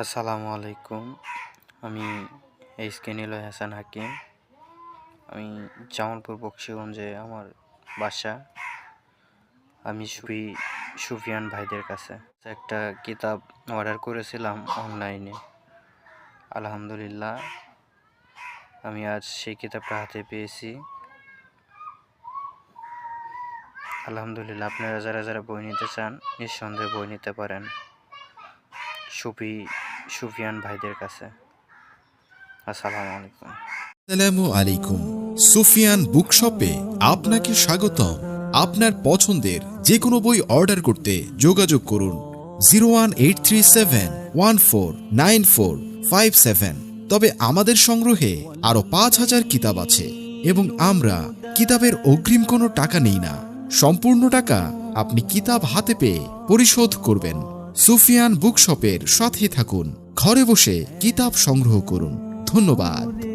আসসালামু আলাইকুম। আমি এইচ কে নিলয় হাসান হাকিম। আমি জামালপুর বক্সিগঞ্জে আমার বাসা। আমি সুফি সুফিয়ান ভাইদের কাছে। একটা কিতাব অর্ডার করেছিলাম অনলাইনে। আলহামদুলিল্লাহ, আমি আজ সেই কিতাবটা হাতে পেয়েছি। আলহামদুলিল্লাহ, আপনারা যারা যারা বই নিতে চান, নিঃসন্দেহে বই নিতে পারেন। সুফি সুফিয়ান ভাইদের কাছে। আসসালামু আলাইকুম। আসসালামু আলাইকুম। সুফিয়ান বুকশপে আপনাকে স্বাগতম। আপনার পছন্দের যে কোনো বই অর্ডার করতে যোগাযোগ করুন। Zero one eight three seven one four nine four five seven. তবে আমাদের সংগ্রহে আরও পাঁচ হাজার কিতাব আছে এবং আমরা কিতাবের অগ্রিম কোনো টাকা নেই না। সম্পূর্ণ টাকা আপনি কিতাব হাতে পেয়ে পরিশোধ করবেন। সুফিয়ান বুকশপের সাথে থাকুন। ঘরে বসে কিতাব সংগ্রহ করুন। ধন্যবাদ।